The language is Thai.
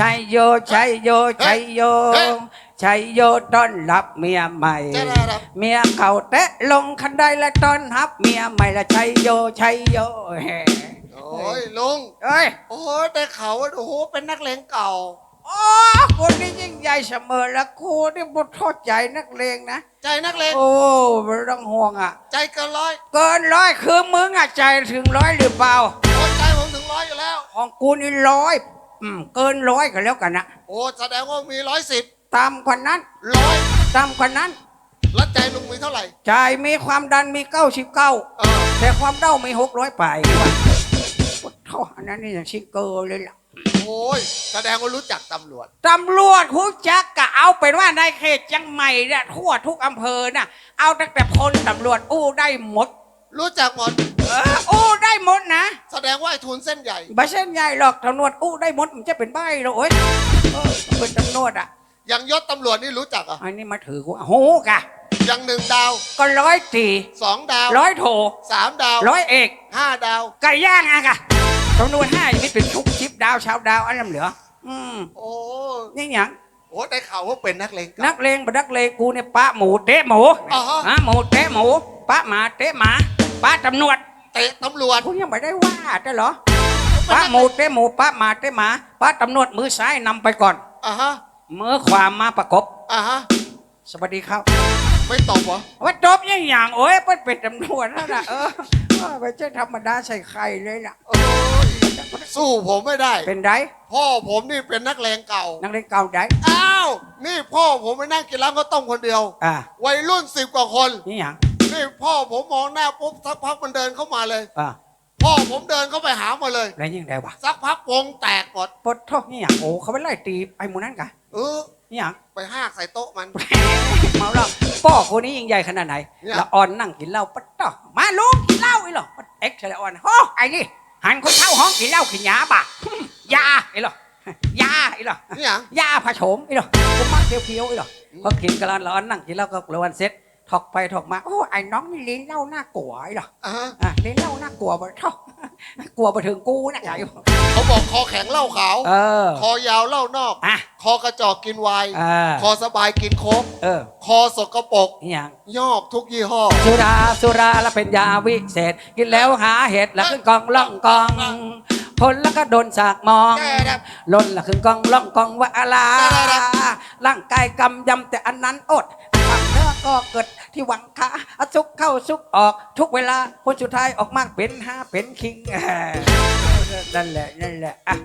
ชัยโยชัยโยชัยโยเฮ้ยชัยโยต้อนรับเมียใหม่จะได้รับเมียเขาแตะลงคันไดและต้อนรับเมียใหม่ละชัยโยชัยโยแฮโอ้ยลุงเอ้ยโอ้ยแต่เขาว่าโอ้โหเป็นนักเลงเก่าโอ้คนนี้ยิ่งใหญ่เสมอแล้วครูนี่บทโทษใจนักเลงนะใจนักเลงโอ้ไม่ต้องห่วงอะ ใจเกินร้อยเกินร้อยคือมึงอะใจถึงร้อยหรือเปล่าโอ้ใจผมถึงร้อยอยู่แล้ว ของกูนี่ร้อย อืมเกินร้อยกันแล้วกันนะโอ้แสดงว่ามีร้อยสิบตามกว่านั้นร้อยตามกว่านั้นแล้วใจลุงมีเท่าไหร่ใจมีความดันมีเก้าสิบเก้าเออแต่ความเด้ามีหกร้อยไปว่ะโอ้โหอันนั้นนี่อย่างชิงเกอร์เลยล่ะโอ้ยแสดงว่ารู้จักตำรวจตำรวจหูจักกะเอาเป็นว่าในเขตจังใหม่เนี่ยทั่วทุกอำเภอน่ะเอาตั้งแต่พลตำรวจอู้ได้หมด รู้จักหมดเอออู้ได้หม ดนะแสดงว่าไอ้ทุนเส้นใหญ่ไม่ใช่ใหญ่หรอกตำรวจอู้ได้หมดมันจะเป็นใบหรอกโอ้ยเออเป็นตำรวจอะอย่างยศตำรวจนี่รู้จักอะอันนี้มาถือกูโหกะ อย่างหนึ่งดาวก็ร้อยตีสองดาวร้อยโถสามดาวร้อยเอกห้าดาว ไก่ย่างอะกะจำนวนห้ายังไม่เป็นชุกชิปดาวชาวดาวอันนั้นเหลือ อืมโอ้นี่หยังโหได้ข่าวว่าเป็นนักเลงเก่า นักเลงบนักเลงกูเนี่ยปะหมูเตะหมูอ่าฮะอะหมูเตะหมูปะหมาเตะหมาปะตำรวจเตะตำรวจกูยังไม่ได้ว่าได้เหรอปะหมูเตะหมูปะหมาเตะหมาปะตำรวจมือซ้ายนำไปก่อนอะฮะมือขวามาประกบอะฮะสวัสดีครับไม่ตบเหรอว่าจบยังอย่างโอ้ยเป็นเป็นตำรวจแล้วนะเออเออไม่ใช่ธรรมดาใส่ไข่เลยล่ะโอ้ยสู้ผมไม่ได้ เป็นไรพ่อผมนี่เป็นนักเลงเก่า นักเลงเก่าไดอ้าวนี่พ่อผมไปนั่งกินร้านข้าวต้มคนเดียวอ่าวัยรุ่นสิบกว่าคนนี่หยัง นี่พ่อผมมองหน้าปุ๊บสักพักมันเดินเข้ามาเลย อ่าพ่อผมเดินเข้าไปหามาเลย แล้วยังไงวะสักพักวงแตกหมดปดโทษนี่หยังโอ้เขาไปไล่ตีไอ้หมูนั่นกะเออนี่หยังไปห้ากใส่โต๊ะมัน เมาเหล้าพ่อคนนี้ยิ่งใหญ่ขนาดไหนเนี่ย ละอ่อนนั่งกินเหล้าปัดต่อมาลุงกินเหล้าไอ้หรอปัดเอ็กซ์ละอ่อนโอ้ไอ้นี่หันคนเช่าห้องกินเหล้ากินยาบ่ะยาไอ้หรอยาไอ้หรอ นี่หยังยาผสมไอ้หรอผมมักเคี้ยวๆไอ้หรอพอกินกันแล้วละอ่อนนั่งกินเหล้าก็ละวันเซ็ต ถอกไปถอกมาโอ้ไอ้น้องนี่ลิ้นเหล้าน่ากลัวไอ้หรออะฮะอะลิ้นเหล้าน่ากลัวบ่ท่อกลัวไปถึงกูนะใหญ่เขาบอกคอแข็งเหล้าขาว เออคอยาวเหล้านอก อะคอกระจอกกินไวน์เออคอสบายกินโค้กเออคอสกปรกนี่หยังยอกทุกยี่ห้อ สุราสุราแล้วเป็นยาวิเศษ กินแล้วหาเห็ดแล้วขึ้นกองล่องกองพลแล้วก็โดนสากมองล้นแล้วขึ้นกองล่องกองว่าอะไรร่างกายกำยำแต่อันนั้นอดทำเนื้อ ก็เกิดที่หวังขาอะซุกเข้าซุกออกทุกเวลาคนสุดท้ายออกมาเป็นห้าเป็นคิงนั่นแหละนั่นแหละอะ